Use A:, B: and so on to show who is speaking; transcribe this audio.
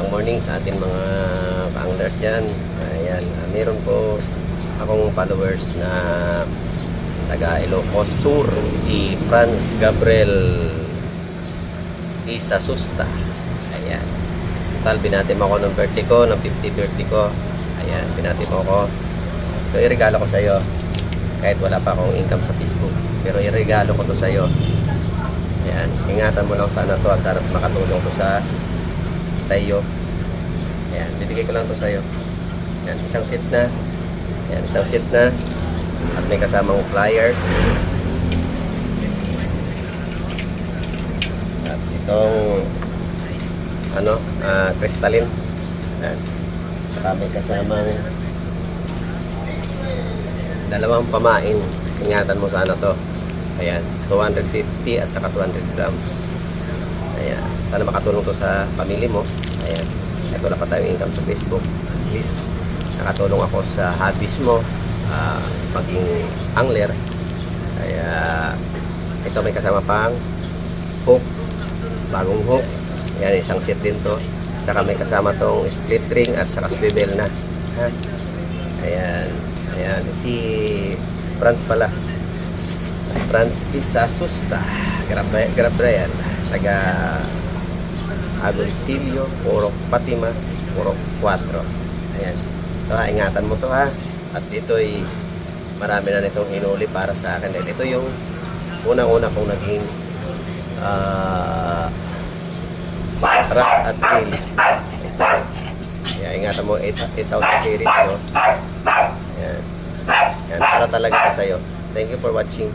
A: Magandang morning sa atin mga ka-anglers dyan. Ayan, ah, meron po akong followers na taga Ilocos Sur, si Franz Gabriel Isasusta. Ayan. Total, binatim ako ng birthday ko, ng 50 birthday ko. Ayan, binatim ako. Ito iregalo ko sa iyo. Kahit wala pa akong income sa Facebook. Pero iregalo ko to sa iyo. Ayan, ingatan mo lang sana to at sana makatulong to sa sa iyo. Ayan, bibigay ko lang to sa iyo. Ayan, isang seat na. Ayan, isang seat na. At may kasamang flyers. At itong ano, ah, crystalline. Ayan. Saka may kasamang dalawang pamain. Ingatan mo sana to. Ayan, 250 at saka 200 grams. Sana makatulong to sa family mo. Ayan, ito wala pa tayong income sa Facebook. At least, nakatulong ako sa hobbies mo, ah, maging angler. Kaya, ito may kasama pang hook, bagong hook. Ayan, isang set din to. Tsaka may kasama tong split ring at saka swivel na. Ha? Ayan, ayan, si Franz pala. Si Franz Isasusta. Grabe, grabe yan. Taga Agoncillo, Purok Fatima, Purok 4. Ayan. Ha, ingatan mo to ha. At ito'y marami na nitong hinuli para sa akin. Dahil ito yung unang-una kong naging ah rock at reel. Kaya ingatan mo 8 8,000 series no. Ayan. Yan, para talaga ito sa'yo. Thank you for watching.